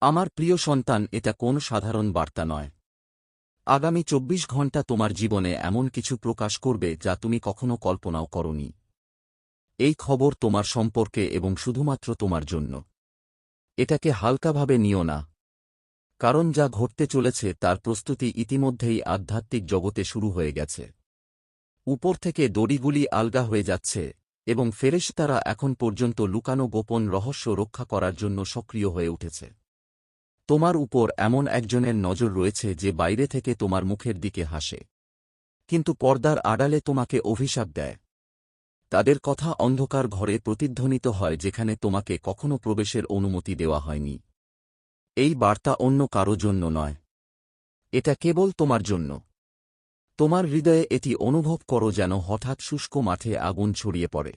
আমার প্রিয় সন্তান, এটা কোন সাধারণ বার্তা নয়। আগামী চব্বিশ ঘণ্টা তোমার জীবনে এমন কিছু প্রকাশ করবে যা তুমি কখনো কল্পনাও করনি। এই খবর তোমার সম্পর্কে এবং শুধুমাত্র তোমার জন্য। এটাকে হালকাভাবে নিও না। কারণ যা ঘটতে চলেছে তার প্রস্তুতি ইতিমধ্যেই আধ্যাত্মিক জগতে শুরু হয়ে গেছে। উপর থেকে দড়িগুলি আলগা হয়ে যাচ্ছে এবং ফেরেশ তারা এখন পর্যন্ত লুকানো গোপন রহস্য রক্ষা করার জন্য সক্রিয় হয়ে উঠেছে। তোমার উপর এমন একজনের নজর রয়েছে যে বাইরে থেকে তোমার মুখের দিকে হাসে। কিন্তু পর্দার আড়ালে তোমাকে অভিশাপ দেয়। তাদের কথা অন্ধকার ঘরে প্রতিধ্বনিত হয় যেখানে তোমাকে কখনো প্রবেশের অনুমতি দেওয়া হয়নি। এই বার্তা অন্য কারও জন্য নয়। এটা কেবল তোমার জন্য। তোমার হৃদয়ে এটি অনুভব করো যেন হঠাৎ শুষ্ক মাঠে আগুন ছড়িয়ে পড়ে।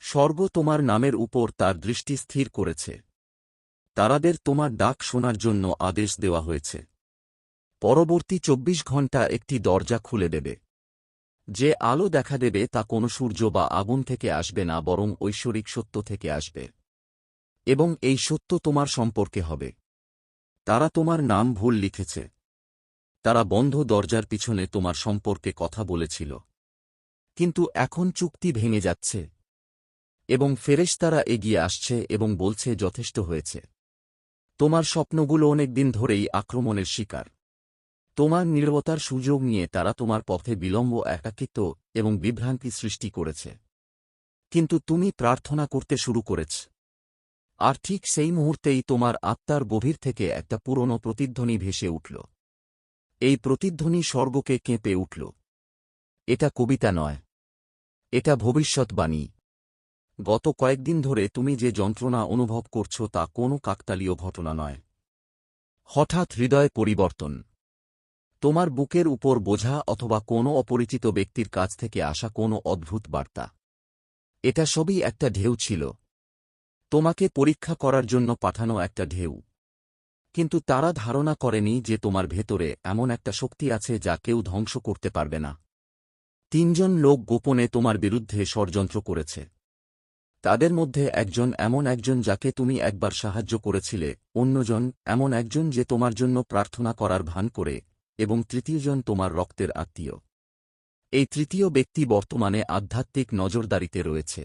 স্বর্গ তোমার নামের উপর তার দৃষ্টি স্থির করেছে। তারাদের তোমার ডাক শোনার জন্য আদেশ দেওয়া হয়েছে। পরবর্তী চব্বিশ ঘণ্টা একটি দরজা খুলে দেবে। যে আলো দেখা দেবে তা কোনো সূর্য বা আগুন থেকে আসবে না, বরং ঐশ্বরিক সত্য থেকে আসবে। এবং এই সত্য তোমার সম্পর্কে হবে। তারা তোমার নাম ভুল লিখেছে। তারা বন্ধ দরজার পিছনে তোমার সম্পর্কে কথা বলেছিল। কিন্তু এখন চুক্তি ভেঙে যাচ্ছে। এবং ফেরেশতারা এগিয়ে আসছে এবং বলছে, যথেষ্ট হয়েছে। তোমার স্বপ্নগুলো অনেক দিন ধরেই আক্রমণের শিকার। তোমার নিরবতার সুযোগ নিয়ে তারা তোমার পথে বিলম্ব, একাকিত্ব এবং বিভ্রান্তি সৃষ্টি করেছে। কিন্তু তুমি প্রার্থনা করতে শুরু করেছ। আর ঠিক সেই মুহূর্তেই তোমার আত্মার গভীর থেকে একটা পুরনো প্রতিধ্বনি ভেসে উঠল। এই প্রতিধ্বনি স্বর্গকে কেঁপে উঠল। এটা কবিতা নয়। এটা ভবিষ্যৎবাণী। গত কয়েকদিন ধরে তুমি যে যন্ত্রণা অনুভব করছ তা কোনো কাকতালীয় ঘটনা নয়। হঠাৎ হৃদয় পরিবর্তন। তোমার বুকের উপর বোঝা অথবা কোনো অপরিচিত ব্যক্তির কাছ থেকে আসা কোনো অদ্ভুত বার্তা। এটা সবই একটা ঢেউ ছিল। তোমাকে পরীক্ষা করার জন্য পাঠানো একটা ঢেউ। কিন্তু তারা ধারণা করেনি যে তোমার ভেতরে এমন একটা শক্তি আছে যা কেউ ধ্বংস করতে পারবে না। তিনজন লোক গোপনে তোমার বিরুদ্ধে ষড়যন্ত্র করেছে। তাদের মধ্যে একজন এমন একজন যাকে তুমি একবার সাহায্য করেছিলে, অন্যজন এমন একজন যে তোমার জন্য প্রার্থনা করার ভান করে, এবং তৃতীয়জন তোমার রক্তের আত্মীয়। এই তৃতীয় ব্যক্তি বর্তমানে আধ্যাত্মিক নজরদারিতে রয়েছে।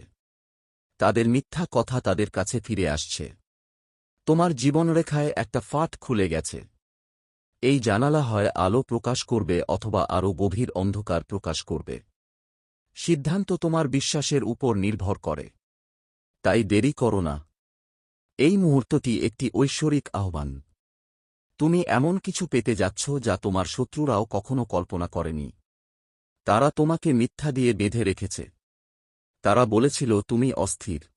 তাদের মিথ্যা কথা তাদের কাছে ফিরে আসছে। তোমার জীবনরেখায় একটা ফাট খুলে গেছে। এই জানালা হয় আলো প্রকাশ করবে অথবা আরও গভীর অন্ধকার প্রকাশ করবে। সিদ্ধান্ত তোমার বিশ্বাসের উপর নির্ভর করে। তাই দেরি করো না। এই মুহূর্তটি একটি ঐশ্বরিক আহ্বান। তুমি এমন কিছু পেতে যাচ্ছ যা তোমার শত্রুরাও কখনো কল্পনা করেনি। তারা তোমাকে মিথ্যা দিয়ে বেঁধে রেখেছে। তারা বলেছিল, তুমি অস্থির।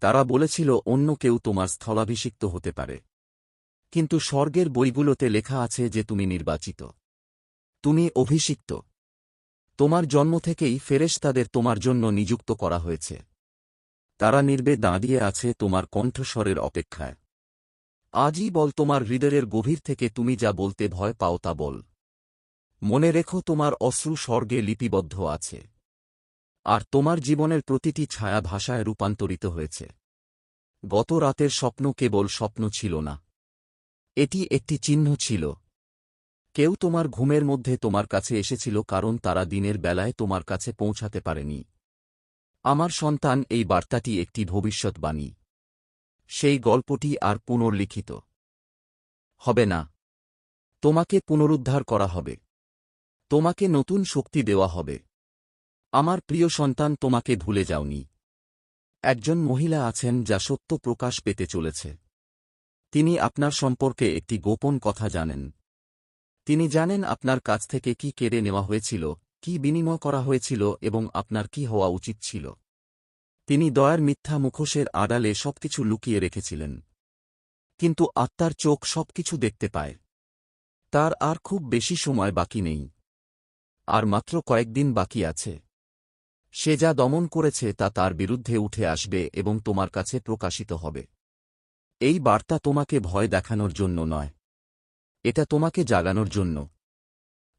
তারা বলেছিল, অন্য কেউ তোমার স্থলাভিষিক্ত হতে পারে। কিন্তু স্বর্গের বইগুলোতে লেখা আছে যে তুমি নির্বাচিত। তুমি অভিষিক্ত। তোমার জন্ম থেকেই ফেরেশ তাদের তোমার জন্য নিযুক্ত করা হয়েছে। তারা নির্বে দাঁড়িয়ে আছে তোমার কণ্ঠস্বরের অপেক্ষায়। আজই বল তোমার হৃদয়ের গভীর থেকে তুমি যা বলতে ভয় পাও তা বল। মনে রেখো তোমার অশ্রু স্বর্গে লিপিবদ্ধ আছে। আর তোমার জীবনের প্রতিটি ছায়া ভাষায় রূপান্তরিত হয়েছে। গত রাতের স্বপ্ন কেবল স্বপ্ন ছিল না। এটি একটি চিহ্ন ছিল। কেউ তোমার ঘুমের মধ্যে তোমার কাছে এসেছিল কারণ তারা দিনের বেলায় তোমার কাছে পৌঁছাতে পারেনি। আমার সন্তান এই বার্তাটি একটি ভবিষ্যৎবাণী। সেই গল্পটি আর পুনর্লিখিত হবে না। তোমাকে পুনরুদ্ধার করা হবে। তোমাকে নতুন শক্তি দেওয়া হবে। আমার প্রিয় সন্তান, তোমাকে ভুলে যাওনি। একজন মহিলা আছেন যা সত্য প্রকাশ পেতে চলেছে। তিনি আপনার সম্পর্কে একটি গোপন কথা জানেন। তিনি জানেন আপনার কাছ থেকে কি কেড়ে নেওয়া হয়েছিল। কি বিনিময় করা হয়েছিল এবং আপনার কি হওয়া উচিত ছিল? তিনি দয়ার মিথ্যা মুখোশের আড়ালে সবকিছু লুকিয়ে রেখেছিলেন। কিন্তু আত্মার চোখ সবকিছু দেখতে পায়। তার আর খুব বেশি সময় বাকি নেই। আর মাত্র কয়েকদিন বাকি আছে। সে যা দমন করেছে তা তার বিরুদ্ধে উঠে আসবে এবং তোমার কাছে প্রকাশিত হবে। এই বার্তা তোমাকে ভয় দেখানোর জন্য নয়। এটা তোমাকে জাগানোর জন্য।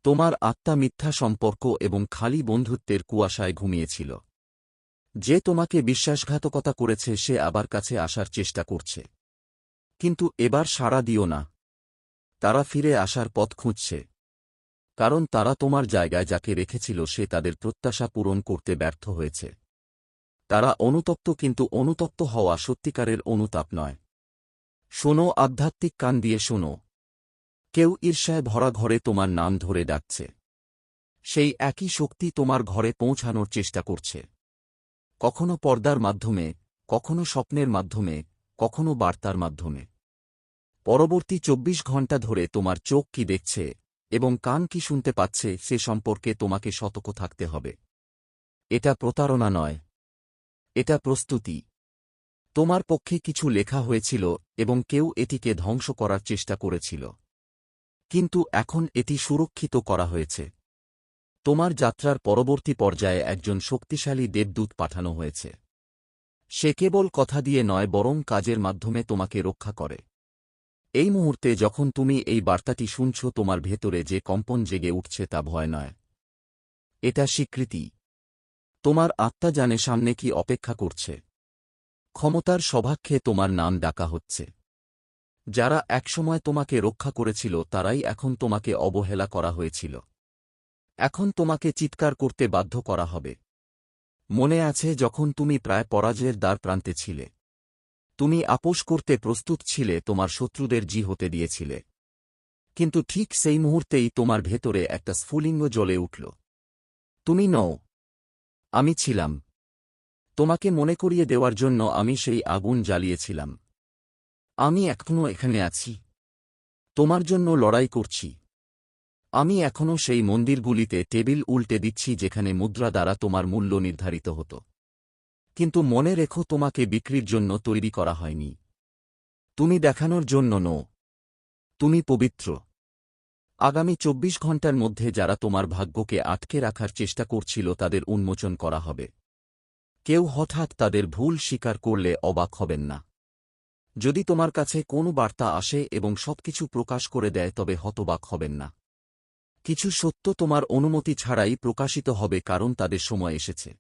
তোমার আত্মা মিথ্যা সম্পর্ক এবং খালি বন্ধুত্বের কুয়াশায় ঘুমিয়েছিল। যে তোমাকে বিশ্বাসঘাতকতা করেছে, সে আবার কাছে আসার চেষ্টা করছে। কিন্তু এবার সাড়া দিও না। তারা ফিরে আসার পথ খুঁজছে। কারণ তারা তোমার জায়গায় যাকে রেখেছিল, সে তাদের প্রত্যাশা পূরণ করতে ব্যর্থ হয়েছে। তারা অনুতপ্ত কিন্তু অনুতপ্ত হওয়া সত্যিকারের অনুতাপ নয়। শোনো, আধ্যাত্মিক কান দিয়ে শোনো। কেউ ঈর্ষায় ভরা ঘরে তোমার নাম ধরে ডাকছে। সেই একই শক্তি তোমার ঘরে পৌঁছানোর চেষ্টা করছে। কখনো পর্দার মাধ্যমে, কখনো স্বপ্নের মাধ্যমে, কখনো বার্তার মাধ্যমে। পরবর্তী চব্বিশ ঘণ্টা ধরে তোমার চোখ কি দেখছে এবং কান কি শুনতে পাচ্ছে সে সম্পর্কে তোমাকে সতর্ক থাকতে হবে। এটা প্রতারণা নয়। এটা প্রস্তুতি। তোমার পক্ষে কিছু লেখা হয়েছিল এবং কেউ এটিকে ধ্বংস করার চেষ্টা করেছিল। কিন্তু এখন এটি সুরক্ষিত করা হয়েছে। তোমার যাত্রার পরবর্তী পর্যায়ে একজন শক্তিশালী দেবদূত পাঠানো হয়েছে। সে কেবল কথা দিয়ে নয়, বরং কাজের মাধ্যমে তোমাকে রক্ষা করে। এই মুহূর্তে যখন তুমি এই বার্তাটি শুনছ, তোমার ভেতরে যে কম্পন জেগে উঠছে তা ভয় নয়। এটা স্বীকৃতি। তোমার আত্মা জানে সামনে কি অপেক্ষা করছে। ক্ষমতার সভাক্ষে তোমার নাম ডাকা হচ্ছে। যারা একসময় তোমাকে রক্ষা করেছিল, তারাই এখন তোমাকে অবহেলা করা হয়েছিল। এখন তোমাকে চিৎকার করতে বাধ্য করা হবে। মনে আছে যখন তুমি প্রায় পরাজয়ের দ্বার প্রান্তে ছিলে। তুমি আপোষ করতে প্রস্তুত ছিলে, তোমার শত্রুদের জি হতে দিয়েছিলে। কিন্তু ঠিক সেই মুহূর্তেই তোমার ভেতরে একটা স্ফুলিঙ্গ জ্বলে উঠল। তুমি নও। আমি ছিলাম। তোমাকে মনে করিয়ে দেওয়ার জন্য আমি সেই আগুন জ্বালিয়েছিলাম। আমি এখনও এখানে আছি। তোমার জন্য লড়াই করছি। আমি এখনও সেই মন্দিরগুলিতে টেবিল উল্টে দিচ্ছি যেখানে মুদ্রা দ্বারা তোমার মূল্য নির্ধারিত হতো। কিন্তু মনে রেখো তোমাকে বিক্রির জন্য তৈরি করা হয়নি। তুমি দেখানোর জন্য নো। তুমি পবিত্র। আগামী চব্বিশ ঘণ্টার মধ্যে যারা তোমার ভাগ্যকে আটকে রাখার চেষ্টা করছিল তাদের উন্মোচন করা হবে। কেউ হঠাৎ তাদের ভুল স্বীকার করলে অবাক হবেন না। যদি তোমার কাছে কোনো বার্তা আসে এবং সবকিছু প্রকাশ করে দেয় তবে হতবাক হবেন না। কিছু সত্য তোমার অনুমতি ছাড়াই প্রকাশিত হবে কারণ তাদের সময় এসেছে।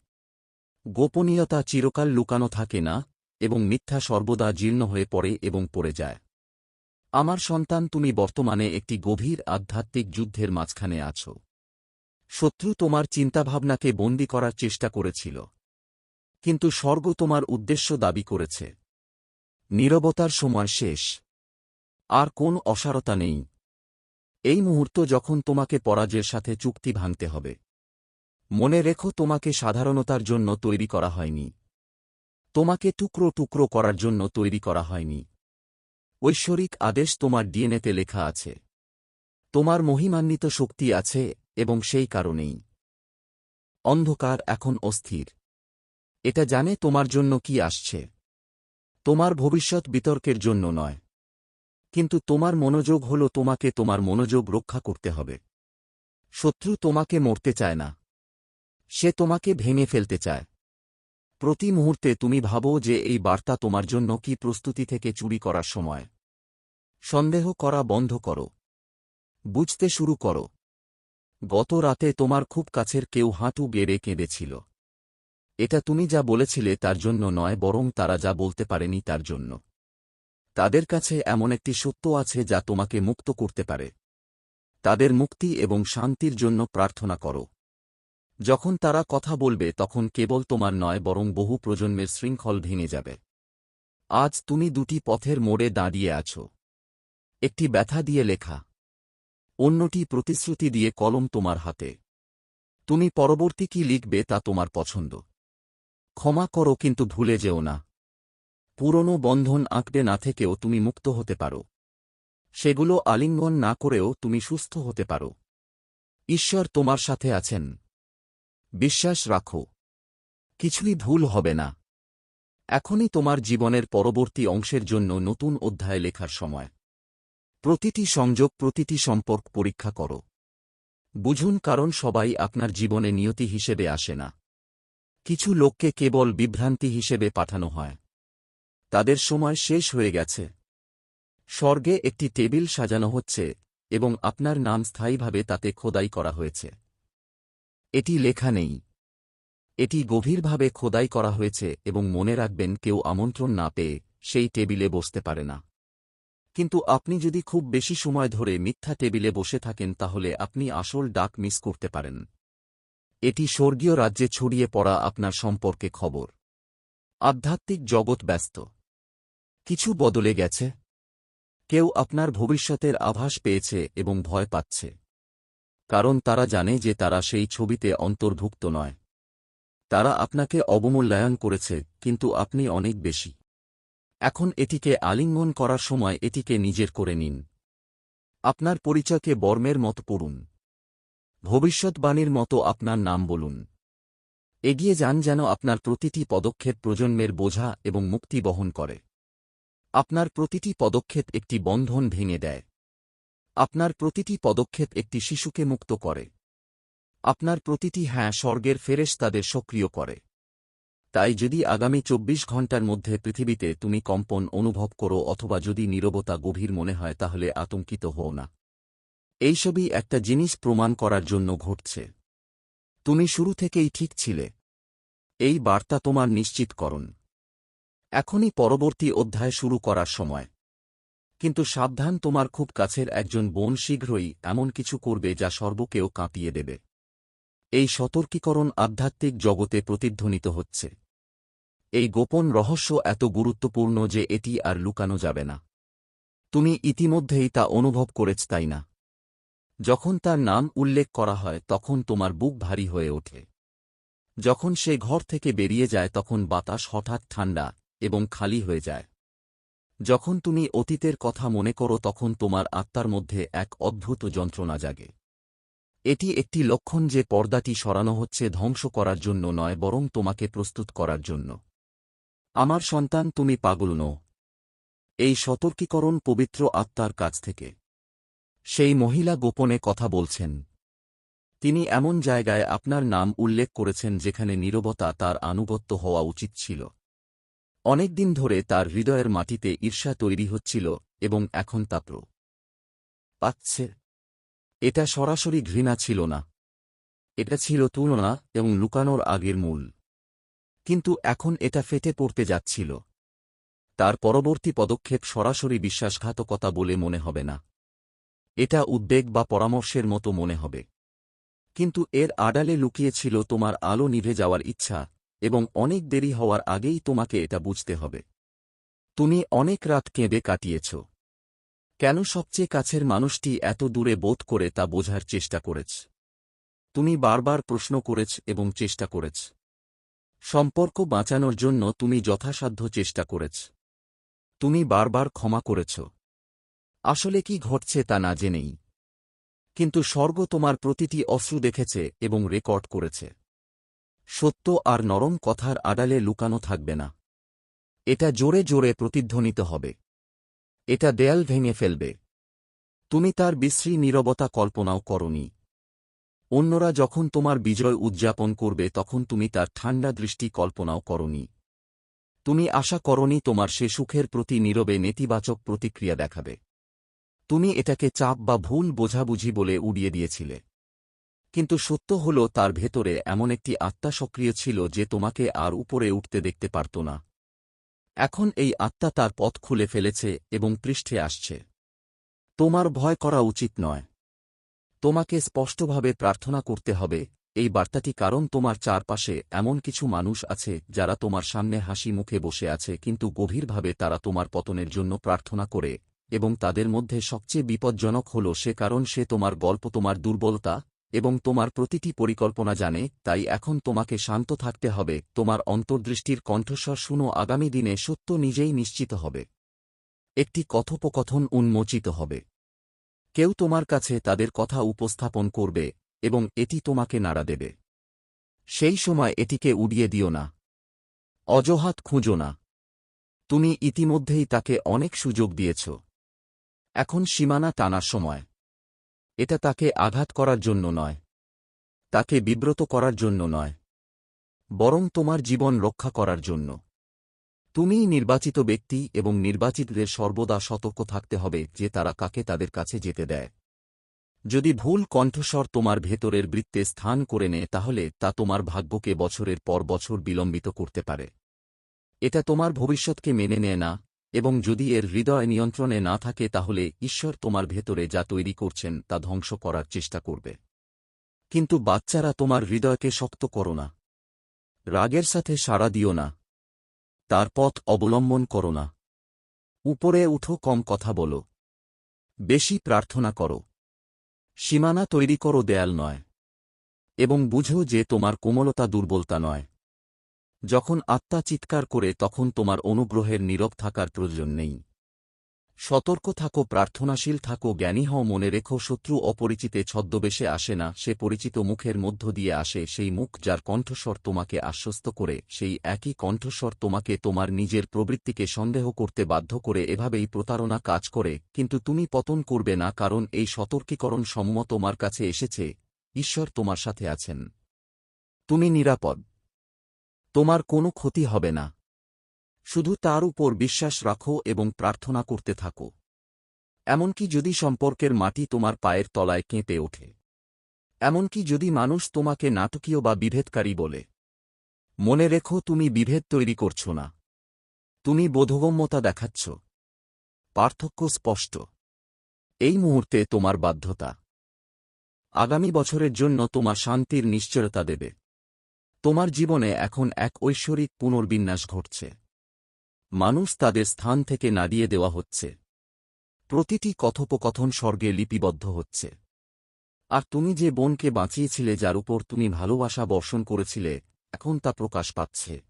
গোপনীয়তা চিরকাল লুকানো থাকে না এবং মিথ্যা সর্বদা জীর্ণ হয়ে পড়ে এবং পড়ে যায়। আমার সন্তান, তুমি বর্তমানে একটি গভীর আধ্যাত্মিক যুদ্ধের মাঝখানে আছো। শত্রু তোমার চিন্তাভাবনাকে বন্দী করার চেষ্টা করেছিল। কিন্তু স্বর্গ তোমার উদ্দেশ্য দাবি করেছে। নীরবতার সময় শেষ। আর কোন অসারতা নেই। এই মুহূর্ত যখন তোমাকে পরাজয়ের সাথে চুক্তি ভাঙতে হবে। মনে রেখো তোমাকে সাধারণতার জন্য তৈরি করা হয়নি। তোমাকে টুকরো টুকরো করার জন্য তৈরি করা হয়নি। ঐশ্বরিক আদেশ তোমার ডিএনএতে লেখা আছে। তোমার মহিমান্বিত শক্তি আছে এবং সেই কারণেই। অন্ধকার এখন অস্থির। এটা জানে তোমার জন্য কি আসছে। তোমার ভবিষ্যৎ বিতর্কের জন্য নয়। কিন্তু তোমার মনোযোগ হল তোমাকে তোমার মনোযোগ রক্ষা করতে হবে। শত্রু তোমাকে মরতে চায় না। সে তোমাকে ভেঙে ফেলতে চায়। প্রতি মুহূর্তে তুমি ভাবো যে এই বার্তা তোমার জন্য কি প্রস্তুতি থেকে চুরি করার সময়। সন্দেহ করা বন্ধ করো। বুঝতে শুরু করো। গত রাতে তোমার খুব কাছের কেউ হাঁটু গেড়ে কেঁদেছিল। এটা তুমি যা বলেছিলে তার জন্য নয়, বরং তারা যা বলতে পারেনি তার জন্য। তাদের কাছে এমন একটি সত্য আছে যা তোমাকে মুক্ত করতে পারে। তাদের মুক্তি এবং শান্তির জন্য প্রার্থনা করো। যখন তারা কথা বলবে, তখন কেবল তোমার নয়, বরং বহু প্রজন্মের শৃঙ্খল ভেঙে যাবে। আজ তুমি দুটি পথের মোড়ে দাঁড়িয়ে আছো। একটি ব্যথা দিয়ে লেখা, অন্যটি প্রতিশ্রুতি দিয়ে কলম তোমার হাতে। তুমি পরবর্তী কি লিখবে তা তোমার পছন্দ। ক্ষমা করো কিন্তু ভুলে যেও না। পুরনো বন্ধন আঁকড়ে না থেকেও তুমি মুক্ত হতে পারো। সেগুলো আলিঙ্গন না করেও তুমি সুস্থ হতে পারো। ঈশ্বর তোমার সাথে আছেন। বিশ্বাস রাখো। কিছুই ভুল হবে না। এখনই তোমার জীবনের পরবর্তী অংশের জন্য নতুন অধ্যায় লেখার সময়। প্রতিটি সংযোগ, প্রতিটি সম্পর্ক পরীক্ষা করো। বুঝুন কারণ সবাই আপনার জীবনে নিয়তি হিসেবে আসে না। কিছু লোককে কেবল বিভ্রান্তি হিসেবে পাঠানো হয়। তাদের সময় শেষ হয়ে গেছে। স্বর্গে একটি টেবিল সাজানো হচ্ছে এবং আপনার নাম স্থায়ীভাবে তাতে খোদাই করা হয়েছে। এটি লেখা নেই। এটি গভীরভাবে খোদাই করা হয়েছে এবং মনে রাখবেন কেউ আমন্ত্রণ না পেয়ে সেই টেবিলে বসতে পারে না। কিন্তু আপনি যদি খুব বেশি সময় ধরে মিথ্যা টেবিলে বসে থাকেন তাহলে আপনি আসল ডাক মিস করতে পারেন। এটি স্বর্গীয় রাজ্যে ছড়িয়ে পড়া আপনার সম্পর্কে খবর। আধ্যাত্মিক জগৎ ব্যস্ত। কিছু বদলে গেছে। কেউ আপনার ভবিষ্যতের আভাস পেয়েছে এবং ভয় পাচ্ছে। কারণ তারা জানে যে তারা সেই ছবিতে অন্তর্ভুক্ত নয়। তারা আপনাকে অবমূল্যায়ন করেছে, কিন্তু আপনি অনেক বেশি। এখন এটিকে আলিঙ্গন করার সময় এটিকে নিজের করে নিন। আপনার পরিচয়কে বর্মের মতো পড়ুন ভবিষ্যৎবাণীর মতো আপনার নাম বলুন। এগিয়ে যান যেন আপনার প্রতিটি পদক্ষেপ প্রজন্মের বোঝা এবং মুক্তি বহন করে। আপনার প্রতিটি পদক্ষেপ একটি বন্ধন ভেঙে দেয়। আপনার প্রতিটি পদক্ষেপ একটি শিশুকে মুক্ত করে। আপনার প্রতিটি হ্যাঁ স্বর্গের ফেরেশ তাদের সক্রিয় করে। তাই যদি আগামী চব্বিশ ঘণ্টার মধ্যে পৃথিবীতে তুমি কম্পন অনুভব করো অথবা যদি নীরবতা গভীর মনে হয় তাহলে আতঙ্কিত হও না। এইসবই একটা জিনিস প্রমাণ করার জন্য ঘটছে। তুমি শুরু থেকেই ঠিক ছিলে। এই বার্তা তোমার নিশ্চিত নিশ্চিতকরণ এখনই পরবর্তী অধ্যায় শুরু করার সময়। কিন্তু সাবধান তোমার খুব কাছের একজন বোন শীঘ্রই এমন কিছু করবে যা সর্বকেও কাঁপিয়ে দেবে। এই সতর্কীকরণ আধ্যাত্মিক জগতে প্রতিধ্বনিত হচ্ছে। এই গোপন রহস্য এত গুরুত্বপূর্ণ যে এটি আর লুকানো যাবে না। তুমি ইতিমধ্যেই তা অনুভব করেছ, তাই না? যখন তার নাম উল্লেখ করা হয় তখন তোমার বুক ভারী হয়ে ওঠে। যখন সে ঘর থেকে বেরিয়ে যায় তখন বাতাস হঠাৎ ঠান্ডা এবং খালি হয়ে যায়। যখন তুমি অতীতের কথা মনে করো তখন তোমার আত্মার মধ্যে এক অদ্ভুত যন্ত্রণা জাগে। এটি একটি লক্ষণ যে পর্দাটি সরানো হচ্ছে ধ্বংস করার জন্য নয় বরং তোমাকে প্রস্তুত করার জন্য। আমার সন্তান, তুমি পাগল নও। এই সতর্কীকরণ পবিত্র আত্মার কাছ থেকে। সেই মহিলা গোপনে কথা বলছেন। তিনি এমন জায়গায় আপনার নাম উল্লেখ করেছেন যেখানে নীরবতা তার আনুগত্য হওয়া উচিত ছিল। অনেকদিন ধরে তার হৃদয়ের মাটিতে ঈর্ষা তৈরি হচ্ছিল এবং এখন তা প্র পাচ্ছে। এটা সরাসরি ঘৃণা ছিল না। এটা ছিল তুলনা এবং লুকানোর আগের মূল। কিন্তু এখন এটা ফেটে পড়তে যাচ্ছিল। তার পরবর্তী পদক্ষেপ সরাসরি বিশ্বাসঘাতকতা বলে মনে হবে না। এটা উদ্বেগ বা পরামর্শের মতো মনে হবে। কিন্তু এর আড়ালে লুকিয়েছিল তোমার আলো নিভে যাওয়ার ইচ্ছা, এবং অনেক দেরি হওয়ার আগেই তোমাকে এটা বুঝতে হবে। তুমি অনেক রাত কেঁদে কাটিয়েছ। কেন সবচেয়ে কাছের মানুষটি এত দূরে বোধ করে তা বোঝার চেষ্টা করেছ? তুমি বারবার প্রশ্ন করেছ এবং চেষ্টা করেছ। সম্পর্ক বাঁচানোর জন্য তুমি যথাসাধ্য চেষ্টা করেছ। তুমি বারবার ক্ষমা করেছ। আসলে কি ঘটছে তা না জেনেই। কিন্তু স্বর্গ তোমার প্রতিটি অশ্রু দেখেছে এবং রেকর্ড করেছে। সত্য আর নরম কথার আড়ালে লুকানো থাকবে না। এটা জোরে জোরে প্রতিধ্বনিত হবে। এটা দেয়াল ভেঙে ফেলবে। তুমি তার বিশ্রী নীরবতা কল্পনাও করনি। অন্যরা যখন তোমার বিজয় উদযাপন করবে তখন তুমি তার ঠান্ডা দৃষ্টি কল্পনাও করনি। তুমি আশা করনি তোমার সে সুখের প্রতি নীরবে নেতিবাচক প্রতিক্রিয়া দেখাবে। তুমি এটাকে চাপ বা ভুল বোঝাবুঝি বলে উড়িয়ে দিয়েছিলে। কিন্তু সত্য হল তার ভেতরে এমন একটি আত্মা সক্রিয় ছিল যে তোমাকে আর উপরে উঠতে দেখতে পারত না। এখন এই আত্মা তার পথ খুলে ফেলেছে এবং পৃষ্ঠে আসছে। তোমার ভয় করা উচিত নয়। তোমাকে স্পষ্টভাবে প্রার্থনা করতে হবে। এই বার্তাটি কারণ তোমার চারপাশে এমন কিছু মানুষ আছে যারা তোমার সামনে হাসি মুখে বসে আছে, কিন্তু গভীরভাবে তারা তোমার পতনের জন্য প্রার্থনা করে। এবং তাদের মধ্যে সবচেয়ে বিপজ্জনক হল সে কারণ সে তোমার গল্প, তোমার দুর্বলতা এবং তোমার প্রতিটি পরিকল্পনা জানে, তাই এখন তোমাকে শান্ত থাকতে হবে, তোমার অন্তর্দৃষ্টির কণ্ঠস্বর শুনো, আগামী দিনে সত্য নিজেই নিশ্চিত হবে। একটি কথোপকথন উন্মোচিত হবে। কেউ তোমার কাছে তাদের কথা উপস্থাপন করবে এবং এটি তোমাকে নাড়া দেবে। সেই সময় এটিকে উড়িয়ে দিও না। অজহাত খুঁজো না। তুমি ইতিমধ্যেই তাকে অনেক সুযোগ দিয়েছ। এখন সীমানা টানার সময়। এটা তাকে আঘাত করার জন্য নয়। তাকে বিব্রত করার জন্য নয়। বরং তোমার জীবন রক্ষা করার জন্য। তুমিই নির্বাচিত ব্যক্তি এবং নির্বাচিতদের সর্বদা সতর্ক থাকতে হবে যে তারা কাকে তাদের কাছে যেতে দেয়। যদি ভুল কণ্ঠস্বর তোমার ভেতরের বৃত্তে স্থান করে নেয়, তাহলে তা তোমার ভাগ্যকে বছরের পর বছর বিলম্বিত করতে পারে। এটা তোমার ভবিষ্যৎকে মেনে নেয় না এবং যদি এর হৃদয় নিয়ন্ত্রণে না থাকে তাহলে ঈশ্বর তোমার ভেতরে যা তৈরি করছেন তা ধ্বংস করার চেষ্টা করবে। কিন্তু বাচ্চারা তোমার হৃদয়কে শক্ত করো না। রাগের সাথে সাড়া দিও না। তার পথ অবলম্বন করো না। উপরে উঠো, কম কথা বলো। বেশি প্রার্থনা করো। সীমানা তৈরি করো, দেয়াল নয়। এবং বুঝো যে তোমার কোমলতা দুর্বলতা নয়। যখন আত্মা চিৎকার করে তখন তোমার অনুগ্রহের নীরব থাকার প্রয়োজন নেই। সতর্ক থাকো, প্রার্থনাশীল থাকো, জ্ঞানী হও, মনে রেখো, শত্রু অপরিচিতে ছদ্মবেশে আসে না, সে পরিচিত মুখের মধ্য দিয়ে আসে, সেই মুখ যার কণ্ঠস্বর তোমাকে আশ্বস্ত করে, সেই একই কণ্ঠস্বর তোমাকে তোমার নিজের প্রবৃত্তিকে সন্দেহ করতে বাধ্য করে, এভাবেই প্রতারণা কাজ করে, কিন্তু তুমি পতন করবে না, কারণ এই সতর্কীকরণ সমূহ তোমার কাছে এসেছে, ঈশ্বর তোমার সাথে আছেন। তুমি নিরাপদ। তোমার কোনো ক্ষতি হবে না। শুধু তার উপর বিশ্বাস রাখো এবং প্রার্থনা করতে থাকো। এমনকি যদি সম্পর্কের মাটি তোমার পায়ের তলায় কেঁপে ওঠে। এমনকি যদি মানুষ তোমাকে নাটকীয় বা বিভেদকারী বলে। মনে রেখো তুমি বিভেদ তৈরি করছ না। তুমি বোধগম্যতা দেখাচ্ছ। পার্থক্য স্পষ্ট। এই মুহূর্তে তোমার বাধ্যতা। আগামী বছরের জন্য তোমার শান্তির নিশ্চয়তা দেবে। তোমার জীবনে এখন এক ঐশ্বরিক পুনর্বিন্যাস ঘটছে। মানুষ তাদের স্থান থেকে নাড়িয়ে দেওয়া হচ্ছে। প্রতিটি কথোপকথন স্বর্গে লিপিবদ্ধ হচ্ছে। আর তুমি যে বোনকে বাঁচিয়েছিলে যার উপর তুমি ভালোবাসা বর্ষণ করেছিলে, এখন তা প্রকাশ পাচ্ছে।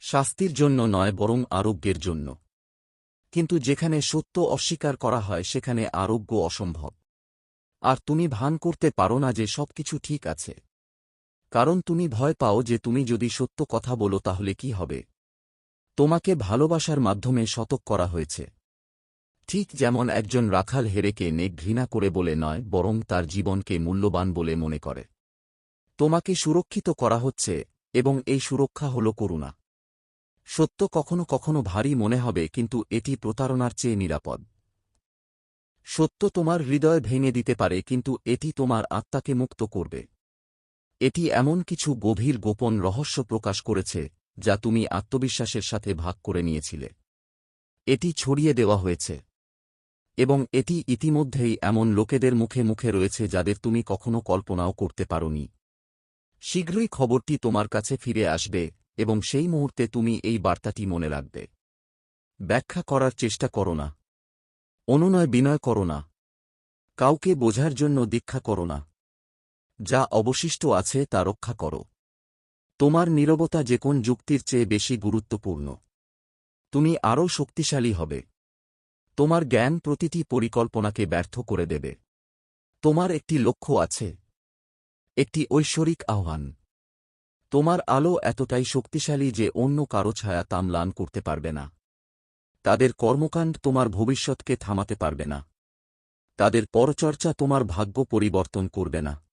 শাস্তির জন্য নয়, বরং আরোগ্যের জন্য। কিন্তু যেখানে সত্য অস্বীকার করা হয়, সেখানে আরোগ্য অসম্ভব। আর তুমি ভান করতে পারো না যে সবকিছু ঠিক আছে। কারণ তুমি ভয় পাও যে তুমি যদি সত্য কথা বলো তাহলে কি হবে। তোমাকে ভালোবাসার মাধ্যমে শতক করা হয়েছে। ঠিক যেমন একজন রাখাল হেরেকে নেক ঘৃণা করে বলে নয়, বরং তার জীবনকে মূল্যবান বলে মনে করে। তোমাকে সুরক্ষিত করা হচ্ছে, এবং এই সুরক্ষা হল করুণা। সত্য কখনো কখনো ভারী মনে হবে, কিন্তু এটি প্রতারণার চেয়ে নিরাপদ। সত্য তোমার হৃদয় ভেঙে দিতে পারে, কিন্তু এটি তোমার আত্মাকে মুক্ত করবে। এটি এমন কিছু গভীর গোপন রহস্য প্রকাশ করেছে, যা তুমি আত্মবিশ্বাসের সাথে ভাগ করে নিয়েছিলে। এটি ছড়িয়ে দেওয়া হয়েছে। এবং এটি ইতিমধ্যেই এমন লোকেদের মুখে মুখে রয়েছে যাদের তুমি কখনো কল্পনাও করতে পারোনি। শীঘ্রই খবরটি তোমার কাছে ফিরে আসবে, এবং সেই মুহূর্তে তুমি এই বার্তাটি মনে রাখবে। ব্যাখ্যা করার চেষ্টা করো না। অনুনয় বিনয় করো না। কাউকে বোঝার জন্য দীক্ষা করো না। যা অবশিষ্ট আছে তা রক্ষা করো। তোমার নীরবতা যে কোন যুক্তির চেয়ে বেশি গুরুত্বপূর্ণ। তুমি আরও শক্তিশালী হবে। তোমার জ্ঞান প্রতিটি পরিকল্পনাকে ব্যর্থ করে দেবে। তোমার একটি লক্ষ্য আছে। একটি ঐশ্বরিক আহ্বান। তোমার আলো এতটাই শক্তিশালী যে অন্য কারও ছায়া তামলান করতে পারবে না। তাদের কর্মকাণ্ড তোমার ভবিষ্যৎকে থামাতে পারবে না। তাদের পরচর্চা তোমার ভাগ্য পরিবর্তন করবে না।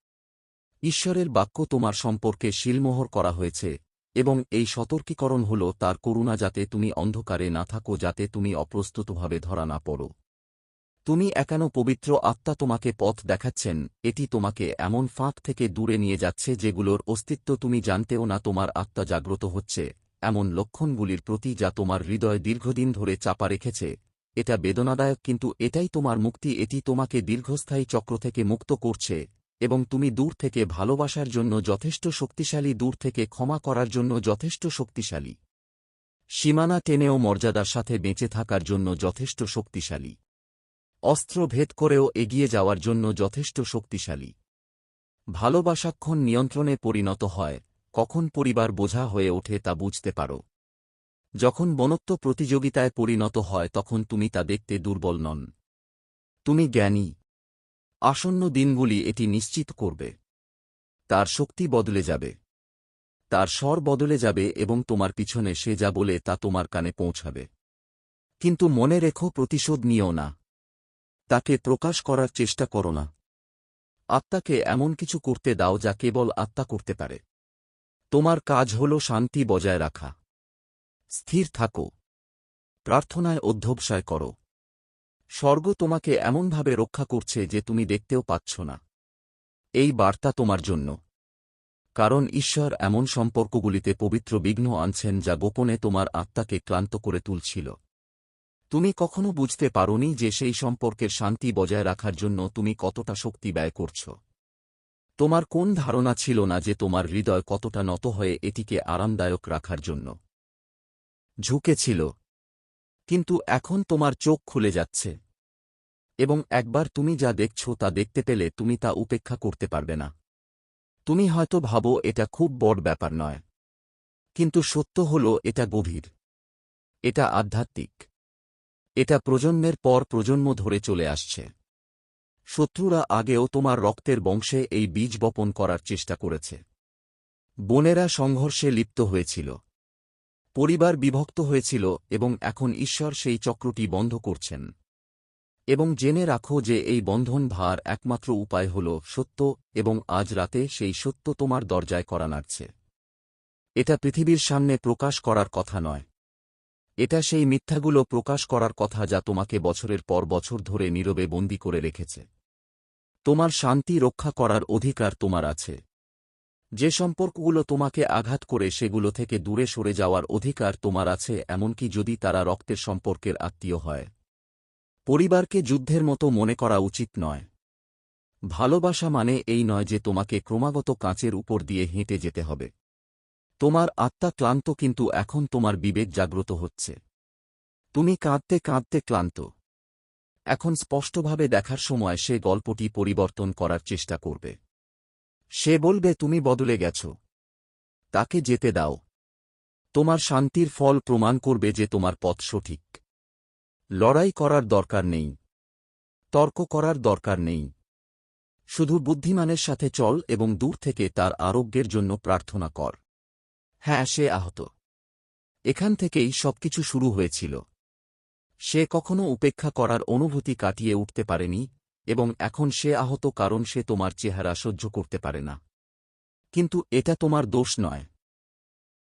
ঈশ্বরের বাক্য তোমার সম্পর্কে শিলমোহর করা হয়েছে, এবং এই সতর্কীকরণ হল তার করুণা যাতে তুমি অন্ধকারে না থাকো, যাতে তুমি অপ্রস্তুতভাবে ধরা না পড়ো। তুমি একানো পবিত্র আত্মা তোমাকে পথ দেখাচ্ছেন, এটি তোমাকে এমন ফাঁক থেকে দূরে নিয়ে যাচ্ছে যেগুলোর অস্তিত্ব তুমি জানতেও না তোমার আত্মা জাগ্রত হচ্ছে, এমন লক্ষণগুলির প্রতি যা তোমার হৃদয় দীর্ঘদিন ধরে চাপা রেখেছে। এটা বেদনাদায়ক কিন্তু এটাই তোমার মুক্তি, এটি তোমাকে দীর্ঘস্থায়ী চক্র থেকে মুক্ত করছে। এবং তুমি দূর থেকে ভালোবাসার জন্য যথেষ্ট শক্তিশালী, দূর থেকে ক্ষমা করার জন্য যথেষ্ট শক্তিশালী। সীমানা টেনেও মর্যাদার সাথে বেঁচে থাকার জন্য যথেষ্ট শক্তিশালী। অস্ত্র ভেদ করেও এগিয়ে যাওয়ার জন্য যথেষ্ট শক্তিশালী। ভালোবাসাক্ষণ নিয়ন্ত্রণে পরিণত হয়, কখন পরিবার বোঝা হয়ে ওঠে তা বুঝতে পারো। যখন বনত্ব প্রতিযোগিতায় পরিণত হয়, তখন তুমি তা দেখতে দুর্বল নন। তুমি জ্ঞানী আসন্ন দিনগুলি এটি নিশ্চিত করবে। তার শক্তি বদলে যাবে। তার স্বর বদলে যাবে এবং তোমার পিছনে সে যা বলে তা তোমার কানে পৌঁছাবে। কিন্তু মনে রেখো, প্রতিশোধ নিও না। তাকে প্রকাশ করার চেষ্টা করো না। আত্মাকে এমন কিছু করতে দাও যা কেবল আত্মা করতে পারে। তোমার কাজ হল শান্তি বজায় রাখা। স্থির থাকো। প্রার্থনায় অধ্যবসায় করো। স্বর্গ তোমাকে এমনভাবে রক্ষা করছে যে তুমি দেখতেও পাচ্ছ না। এই বার্তা তোমার জন্য। কারণ ঈশ্বর এমন সম্পর্কগুলিতে পবিত্র বিঘ্ন আনছেন যা গোপনে তোমার আত্মাকে ক্লান্ত করে তুলছিল। তুমি কখনো বুঝতে পারোনি যে সেই সম্পর্কের শান্তি বজায় রাখার জন্য তুমি কতটা শক্তি ব্যয় করছ। তোমার কোন ধারণা ছিল না যে তোমার হৃদয় কতটা নত হয়ে এটিকে আরামদায়ক রাখার জন্য। ঝুঁকেছিল কিন্তু এখন তোমার চোখ খুলে যাচ্ছে। এবং একবার তুমি যা দেখছ তা দেখতে পেলে তুমি তা উপেক্ষা করতে পারবে না। তুমি হয়তো ভাবো এটা খুব বড় ব্যাপার নয়। কিন্তু সত্য হল এটা গভীর। এটা আধ্যাত্মিক। এটা প্রজন্মের পর প্রজন্ম ধরে চলে আসছে। শত্রুরা আগেও তোমার রক্তের বংশে এই বীজ বপন করার চেষ্টা করেছে। বোনেরা সংঘর্ষে লিপ্ত হয়েছিল। পরিবার বিভক্ত হয়েছিল এবং এখন ঈশ্বর সেই চক্রটি বন্ধ করছেন। এবং জেনে রাখো যে এই বন্ধন ভার একমাত্র উপায় হল সত্য এবং আজ রাতে সেই সত্য তোমার দরজায় করা নাড়ছে। এটা পৃথিবীর সামনে প্রকাশ করার কথা নয়। এটা সেই মিথ্যাগুলো প্রকাশ করার কথা যা তোমাকে বছরের পর বছর ধরে নীরবে বন্দি করে রেখেছে। তোমার শান্তি রক্ষা করার অধিকার তোমার আছে। যে সম্পর্কগুলো তোমাকে আঘাত করে সেগুলো থেকে দূরে সরে যাওয়ার অধিকার তোমার আছে, এমনকি যদি তারা রক্তের সম্পর্কের আত্মীয় হয়। পরিবারকে যুদ্ধের মতো মনে করা উচিত নয়। ভালোবাসা মানে এই নয় যে তোমাকে ক্রমাগত কাঁচের উপর দিয়ে হেঁটে যেতে হবে। তোমার আত্মা ক্লান্ত কিন্তু এখন তোমার বিবেক জাগ্রত হচ্ছে। তুমি কাঁদতে কাঁদতে ক্লান্ত। এখন স্পষ্টভাবে দেখার সময় সে গল্পটি পরিবর্তন করার চেষ্টা করবে। সে বলবে, তুমি বদলে গেছ। তাকে যেতে দাও। তোমার শান্তির ফল প্রমাণ করবে যে তোমার পথ সঠিক। লড়াই করার দরকার নেই। তর্ক করার দরকার নেই। শুধু বুদ্ধিমানের সাথে চল এবং দূর থেকে তার আরোগ্যের জন্য প্রার্থনা কর। হ্যাঁ সে আহত। এখান থেকেই সবকিছু শুরু হয়েছিল। সে কখনো উপেক্ষা করার অনুভূতি কাটিয়ে উঠতে পারেনি এবং এখন সে আহত কারণ সে তোমার চেহারা সহ্য করতে পারে না। কিন্তু এটা তোমার দোষ নয়।